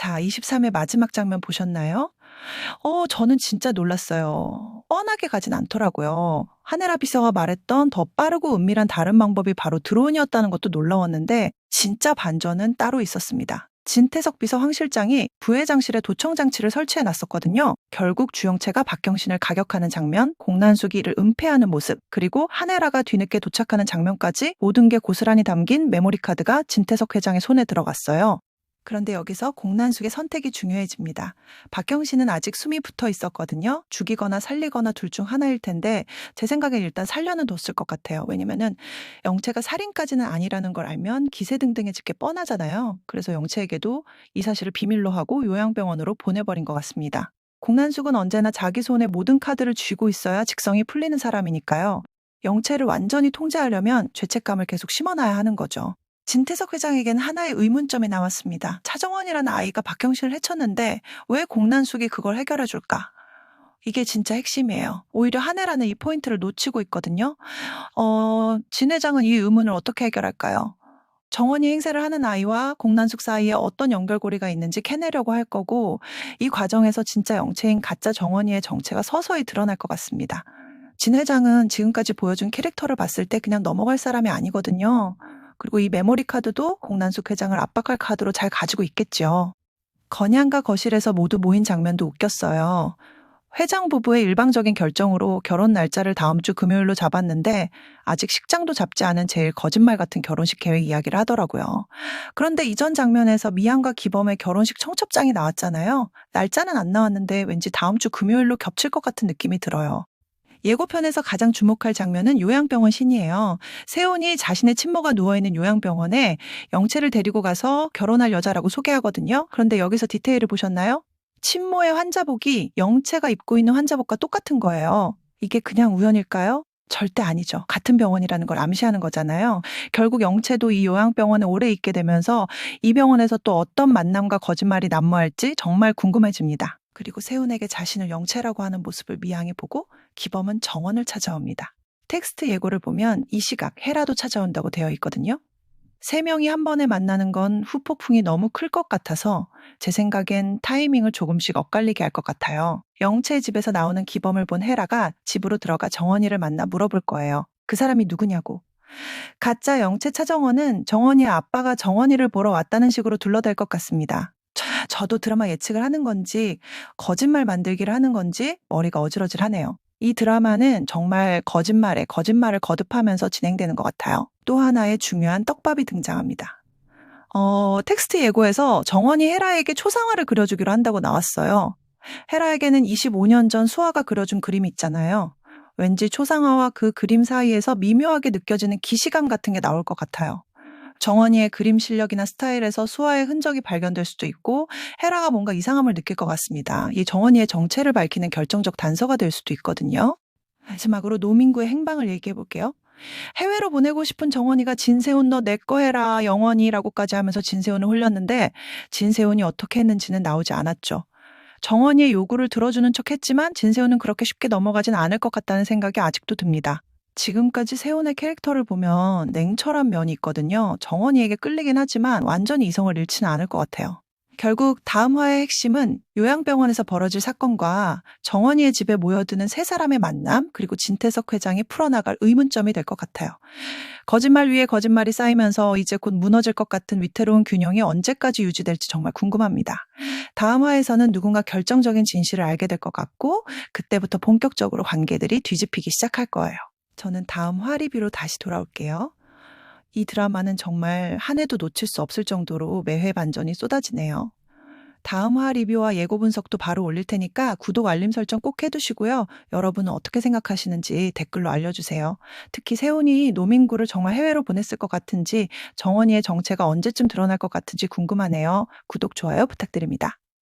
자, 23회 마지막 장면 보셨나요? 어, 저는 진짜 놀랐어요. 뻔하게 가진 않더라고요. 하네라 비서가 말했던 더 빠르고 은밀한 다른 방법이 바로 드론이었다는 것도 놀라웠는데 진짜 반전은 따로 있었습니다. 진태석 비서 황 실장이 부회장실에 도청 장치를 설치해 놨었거든요. 결국 주영채가 박경신을 가격하는 장면, 공난수기를 은폐하는 모습, 그리고 하네라가 뒤늦게 도착하는 장면까지 모든 게 고스란히 담긴 메모리 카드가 진태석 회장의 손에 들어갔어요. 그런데 여기서 공난숙의 선택이 중요해집니다. 박경신은 아직 숨이 붙어 있었거든요. 죽이거나 살리거나 둘 중 하나일 텐데 제 생각엔 일단 살려는 뒀을 것 같아요. 왜냐면은 영채가 살인까지는 아니라는 걸 알면 기세 등등해질 게 뻔하잖아요. 그래서 영채에게도 이 사실을 비밀로 하고 요양병원으로 보내버린 것 같습니다. 공난숙은 언제나 자기 손에 모든 카드를 쥐고 있어야 직성이 풀리는 사람이니까요. 영채를 완전히 통제하려면 죄책감을 계속 심어놔야 하는 거죠. 진태석 회장에게는 하나의 의문점이 나왔습니다. 차정원이라는 아이가 박경신을 해쳤는데 왜 공난숙이 그걸 해결해 줄까? 이게 진짜 핵심이에요. 오히려 한해라는 이 포인트를 놓치고 있거든요. 어, 진 회장은 이 의문을 어떻게 해결할까요? 정원이 행세를 하는 아이와 공난숙 사이에 어떤 연결고리가 있는지 캐내려고 할 거고 이 과정에서 진짜 영체인 가짜 정원이의 정체가 서서히 드러날 것 같습니다. 진 회장은 지금까지 보여준 캐릭터를 봤을 때 그냥 넘어갈 사람이 아니거든요. 그리고 이 메모리 카드도 공난숙 회장을 압박할 카드로 잘 가지고 있겠죠. 건양과 거실에서 모두 모인 장면도 웃겼어요. 회장 부부의 일방적인 결정으로 결혼 날짜를 다음 주 금요일로 잡았는데 아직 식장도 잡지 않은 제일 거짓말 같은 결혼식 계획 이야기를 하더라고요. 그런데 이전 장면에서 미안과 기범의 결혼식 청첩장이 나왔잖아요. 날짜는 안 나왔는데 왠지 다음 주 금요일로 겹칠 것 같은 느낌이 들어요. 예고편에서 가장 주목할 장면은 요양병원 신이에요. 세훈이 자신의 친모가 누워있는 요양병원에 영채를 데리고 가서 결혼할 여자라고 소개하거든요. 그런데 여기서 디테일을 보셨나요? 친모의 환자복이 영채가 입고 있는 환자복과 똑같은 거예요. 이게 그냥 우연일까요? 절대 아니죠. 같은 병원이라는 걸 암시하는 거잖아요. 결국 영채도 이 요양병원에 오래 있게 되면서 이 병원에서 또 어떤 만남과 거짓말이 난무할지 정말 궁금해집니다. 그리고 세훈에게 자신을 영채라고 하는 모습을 미양이 보고 기범은 정원을 찾아옵니다. 텍스트 예고를 보면 이 시각 헤라도 찾아온다고 되어 있거든요. 세 명이 한 번에 만나는 건 후폭풍이 너무 클 것 같아서 제 생각엔 타이밍을 조금씩 엇갈리게 할 것 같아요. 영채 집에서 나오는 기범을 본 헤라가 집으로 들어가 정원이를 만나 물어볼 거예요. 그 사람이 누구냐고. 가짜 영채 차정원은 정원이의 아빠가 정원이를 보러 왔다는 식으로 둘러댈 것 같습니다. 저도 드라마 예측을 하는 건지 거짓말 만들기를 하는 건지 머리가 어질어질하네요. 이 드라마는 정말 거짓말에 거짓말을 거듭하면서 진행되는 것 같아요. 또 하나의 중요한 떡밥이 등장합니다. 어, 텍스트 예고에서 정원이 헤라에게 초상화를 그려주기로 한다고 나왔어요. 헤라에게는 25년 전 수아가 그려준 그림이 있잖아요. 왠지 초상화와 그 그림 사이에서 미묘하게 느껴지는 기시감 같은 게 나올 것 같아요. 정원이의 그림 실력이나 스타일에서 수아의 흔적이 발견될 수도 있고 헤라가 뭔가 이상함을 느낄 것 같습니다. 이 정원이의 정체를 밝히는 결정적 단서가 될 수도 있거든요. 마지막으로 노민구의 행방을 얘기해 볼게요. 해외로 보내고 싶은 정원이가 진세훈 너 내 거 해라 영원이라고까지 하면서 진세훈을 홀렸는데 진세훈이 어떻게 했는지는 나오지 않았죠. 정원이의 요구를 들어주는 척 했지만 진세훈은 그렇게 쉽게 넘어가진 않을 것 같다는 생각이 아직도 듭니다. 지금까지 세훈의 캐릭터를 보면 냉철한 면이 있거든요. 정원이에게 끌리긴 하지만 완전히 이성을 잃지는 않을 것 같아요. 결국 다음 화의 핵심은 요양병원에서 벌어질 사건과 정원이의 집에 모여드는 세 사람의 만남, 그리고 진태석 회장이 풀어나갈 의문점이 될 것 같아요. 거짓말 위에 거짓말이 쌓이면서 이제 곧 무너질 것 같은 위태로운 균형이 언제까지 유지될지 정말 궁금합니다. 다음 화에서는 누군가 결정적인 진실을 알게 될 것 같고, 그때부터 본격적으로 관계들이 뒤집히기 시작할 거예요. 저는 다음 화 리뷰로 다시 돌아올게요. 이 드라마는 정말 한 해도 놓칠 수 없을 정도로 매회 반전이 쏟아지네요. 다음 화 리뷰와 예고 분석도 바로 올릴 테니까 구독 알림 설정 꼭 해두시고요. 여러분은 어떻게 생각하시는지 댓글로 알려주세요. 특히 세훈이 노민구를 정말 해외로 보냈을 것 같은지 정원이의 정체가 언제쯤 드러날 것 같은지 궁금하네요. 구독, 좋아요 부탁드립니다.